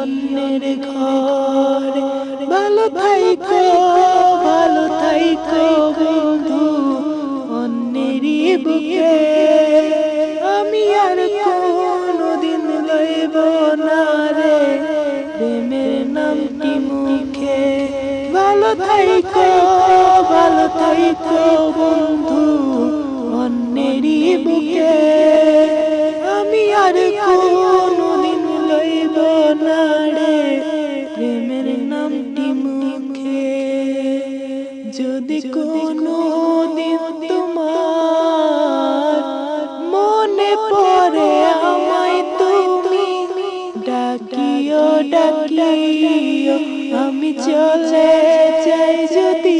অন্যের ঘরে। ভালো থাইকো ভালো থাইকো বন্ধু, অন্যেরই বুকে। আমি আর কোনদিন লইব না রে, প্রেমের নামটি মুখে। ভালো থাইকো ভালো থাইকো বন্ধু আমি চলে যাই যদি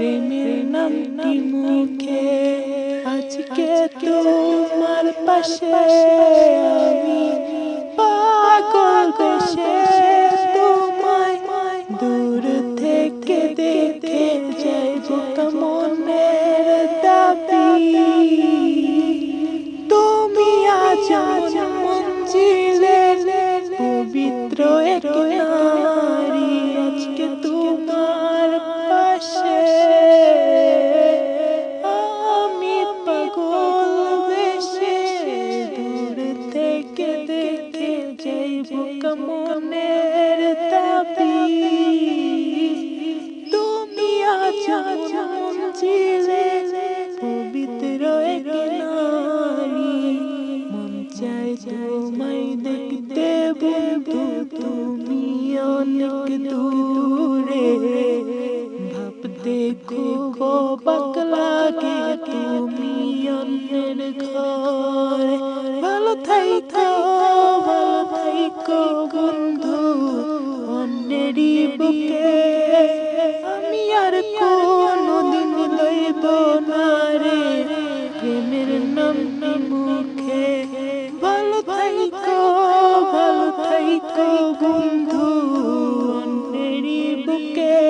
প্রেমের নামটি মুখে। আজকে তোমার পাশে আমি পাগল দেশে তোমায়। দূর থেকে দেখে যাইব কেমনের দাবি। তুমি আজ মঞ্জিলে পবিত্র এক থাইকো ভালো থাইকো বন্ধু অন্যেরই বুকে আমি আর কোনদিন লইব না রে প্রেমের নাম মুখে ভালো থাইকো ভালো থাইকো বন্ধু, অন্যেরই বুকে